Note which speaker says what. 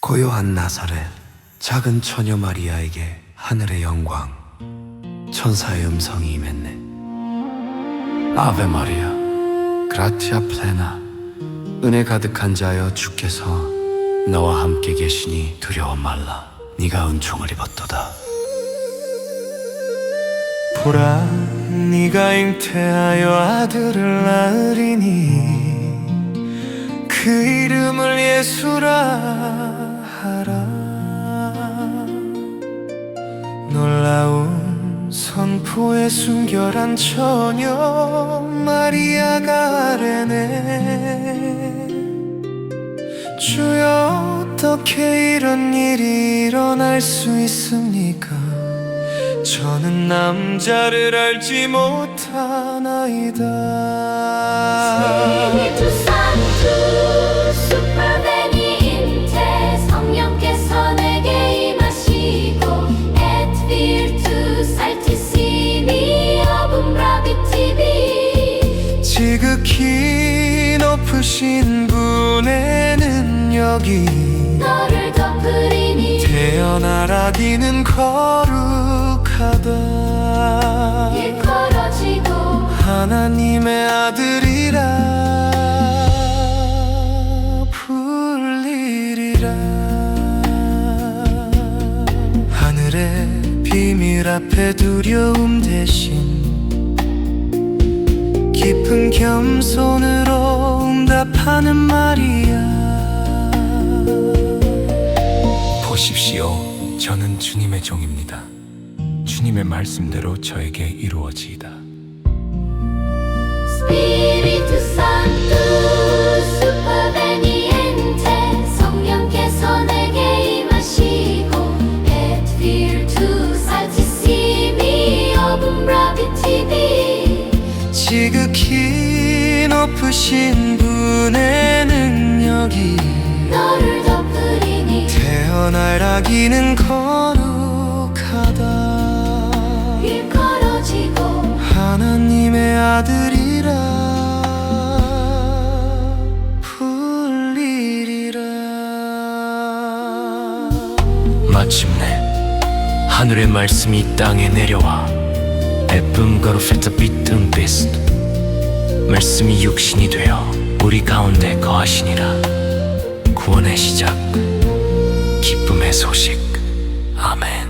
Speaker 1: 고요한 나사렛 작은 처녀 마리아에게 하늘의 영광 천사의 음성이 임했네. 아베 마리아 그라티아 플레나 은혜 가득한 자여 주께서 너와 함께 계시니 두려워 말라. 네가 은총을 입었도다. 보라 네가 잉태하여 아들을 낳으리니 그 이름을 예수라 하라. 놀라운 선포에 순결한 처녀 마리아가 아뢰네. 주여 어떻게 이런 일이 일어날 수 있습니까? 저는 남자를 알지 못하나이다 높으신 분의 능력이
Speaker 2: 너를 덮으리니
Speaker 1: 태어나라기는 거룩하다.
Speaker 2: 일컬어지고
Speaker 1: 하나님의 아들이라 불리리라. 하늘의 비밀 앞에 두려움 대신 깊은 겸손으로 응답하는 말이야
Speaker 3: 보십시오. 저는 주님의 종입니다. 주님의 말씀대로 저에게 이루어지이다.
Speaker 1: 지극히 높으신 분 의 능력이
Speaker 2: 너를 덮으리니
Speaker 1: 태어날라기는 거룩하다.
Speaker 2: 일컬어지고
Speaker 1: 하나님의 아들이라 불리리라.
Speaker 3: 마침내 하늘의 말씀이 이 땅에 내려와 에쁨 거루페타 비튼 비스트. 말씀이 육신이 되어 우리 가운데 거하시니라. 구원의 시작 기쁨의 소식. 아멘